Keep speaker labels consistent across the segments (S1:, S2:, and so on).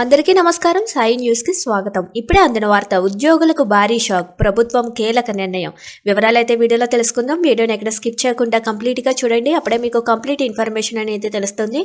S1: అందరికీ నమస్కారం. సాయి న్యూస్కి స్వాగతం. ఇప్పుడే అందిన వార్త ఉద్యోగులకు భారీ షాక్ ప్రభుత్వం కీలక నిర్ణయం. వివరాలు అయితే వీడియోలో తెలుసుకుందాం. వీడియోని ఎక్కడ స్కిప్ చేయకుండా కంప్లీట్గా చూడండి. అప్పుడే మీకు కంప్లీట్ ఇన్ఫర్మేషన్ అనేది తెలుస్తుంది.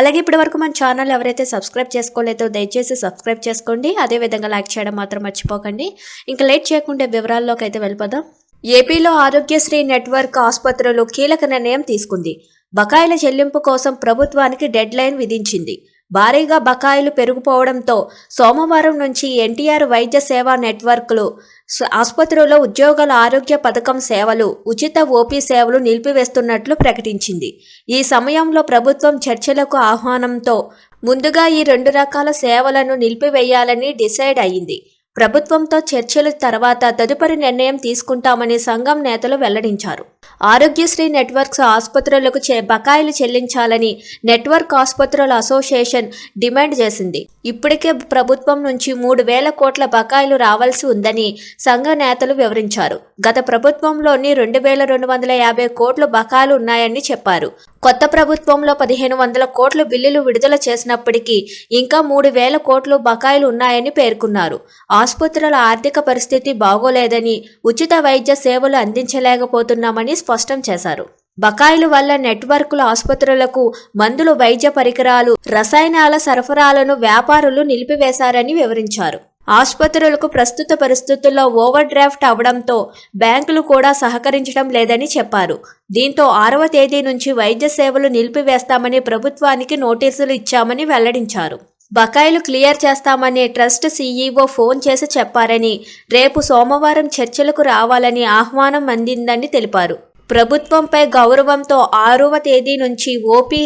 S1: అలాగే ఇప్పటి వరకు మన ఛానల్ ఎవరైతే సబ్స్క్రైబ్ చేసుకోలేదో దయచేసి సబ్స్క్రైబ్ చేసుకోండి. అదేవిధంగా లైక్ చేయడం మాత్రం మర్చిపోకండి. ఇంకా లేట్ చేయకుండా వివరాల్లోకి అయితే వెళ్ళిపోదాం. ఏపీలో ఆరోగ్యశ్రీ నెట్వర్క్ ఆసుపత్రులు కీలక నిర్ణయం తీసుకుంది. బకాయిల చెల్లింపు కోసం ప్రభుత్వానికి డెడ్ లైన్ విధించింది. భారీగా బకాయిలు పెరిగిపోవడంతో సోమవారం నుంచి ఎన్టీఆర్ వైద్య సేవా నెట్వర్క్లు స- ఆసుపత్రుల్లో ఉద్యోగుల ఆరోగ్య పథకం సేవలు ఉచిత ఓపీ సేవలు నిలిపివేస్తున్నట్లు ప్రకటించింది. ఈ సమయంలో ప్రభుత్వం చర్చలకు ఆహ్వానంతో ముందుగా ఈ రెండు రకాల సేవలను నిలిపివేయాలని డిసైడ్ అయింది. ప్రభుత్వంతో చర్చల తర్వాత తదుపరి నిర్ణయం తీసుకుంటామని సంఘం నేతలు వెల్లడించారు. ఆరోగ్యశ్రీ నెట్వర్క్స్ ఆసుపత్రులకు బకాయిలు చెల్లించాలని నెట్వర్క్ ఆసుపత్రుల అసోసియేషన్ డిమాండ్ చేసింది. ఇప్పటికే ప్రభుత్వం నుంచి మూడు వేల కోట్ల బకాయిలు రావాల్సి ఉందని సంఘ నేతలు వివరించారు. గత ప్రభుత్వంలోని రెండు వేల రెండు వందల యాభై కోట్ల బకాయిలు ఉన్నాయని చెప్పారు. కొత్త ప్రభుత్వంలో పదిహేను వందల కోట్ల బిల్లులు విడుదల చేసినప్పటికీ ఇంకా మూడు వేల కోట్లు బకాయిలు ఉన్నాయని పేర్కొన్నారు. ఆసుపత్రుల ఆర్థిక పరిస్థితి బాగోలేదని ఉచిత వైద్య సేవలు అందించలేకపోతున్నామని స్పష్టం చేశారు. బకాయిల వల్ల నెట్వర్కుల ఆసుపత్రులకు మందులు వైద్య పరికరాలు రసాయనాల సరఫరాలను వ్యాపారులు నిలిపివేశారని వివరించారు. ఆసుపత్రులకు ప్రస్తుత పరిస్థితుల్లో ఓవర్ డ్రాఫ్ట్ అవడంతో బ్యాంకులు కూడా సహకరించడం లేదని చెప్పారు. దీంతో ఆరవ తేదీ నుంచి వైద్య సేవలు నిలిపివేస్తామని ప్రభుత్వానికి నోటీసులు ఇచ్చామని వెల్లడించారు. బకాయిలు క్లియర్ చేస్తామని ట్రస్ట్ సీఈఓ ఫోన్ చేసి చెప్పారని రేపు సోమవారం చర్చలకు రావాలని ఆహ్వానం అందిందని తెలిపారు. ప్రభుత్వంపై గౌరవంతో ఆరవ తేదీ నుంచి ఓపీ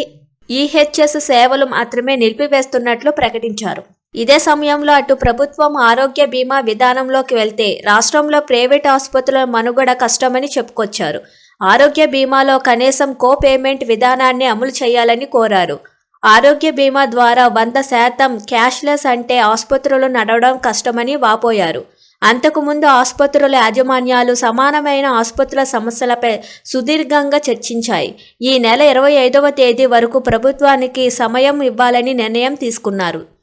S1: ఈహెచ్ఎస్ సేవలు మాత్రమే నిలిపివేస్తున్నట్లు ప్రకటించారు. ఇదే సమయంలో అటు ప్రభుత్వం ఆరోగ్య బీమా విధానంలోకి వెళ్తే రాష్ట్రంలో ప్రైవేట్ ఆసుపత్రుల మనుగడ కష్టమని చెప్పుకొచ్చారు. ఆరోగ్య బీమాలో కనీసం కో పేమెంట్ విధానాన్ని అమలు చేయాలని కోరారు. ఆరోగ్య బీమా ద్వారా వంద శాతం క్యాష్లెస్ అంటే ఆసుపత్రులు నడవడం కష్టమని వాపోయారు. అంతకుముందు ఆసుపత్రుల యాజమాన్యాలు సమానమైన ఆసుపత్రుల సమస్యలపై సుదీర్ఘంగా చర్చించాయి. ఈ నెల ఇరవై ఐదవ తేదీ వరకు ప్రభుత్వానికి సమయం ఇవ్వాలని నిర్ణయం తీసుకున్నారు.